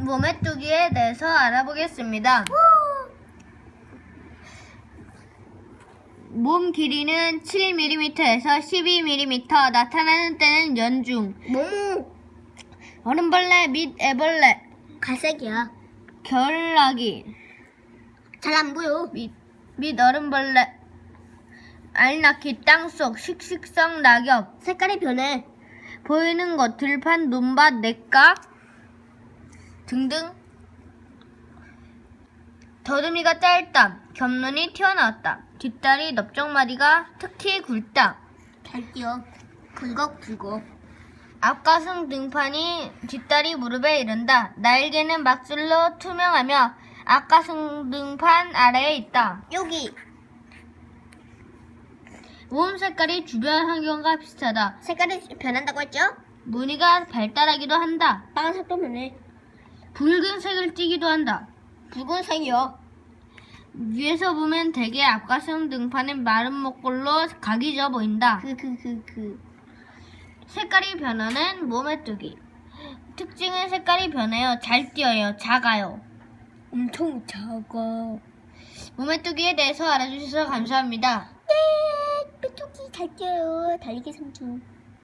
몸의 뚜기에 대해서 알아보겠습니다. 몸 길이는 7mm에서 12mm, 나타나는 때는 연중. 모모 얼음벌레 및 애벌레, 갈색이야. 겨울나기 잘 안 보여. 및, 및 얼음벌레, 알나키, 땅속, 식식성 낙엽, 색깔이 변해. 보이는 것, 들판, 논밭, 냇가 등등 더듬이가 짧다, 겹눈이 튀어나왔다, 뒷다리, 넓적마디가 특히 굵다, 잘 뛰어. 굴곡굴곡. 앞가슴 등판이 뒷다리 무릎에 이른다, 날개는 막줄로 투명하며 앞가슴 등판 아래에 있다. 여기 몸 색깔이 주변 환경과 비슷하다. 색깔이 변한다고 했죠? 무늬가 발달하기도 한다. 빨간색도 변해. 붉은색을 띠기도 한다. 붉은색이요. 위에서 보면 대개 앞가슴 등판은 마른 목골로 각이 져 보인다. 그 그 그 그. 색깔이 변하는 몸의 뚜기. 특징은 색깔이 변해요. 잘 뛰어요. 작아요. 엄청 작아. 몸의 뚜기에 대해서 알아주셔서 감사합니다. 네, 삐뚤기 잘 뛰어요. 달리기 삼촌.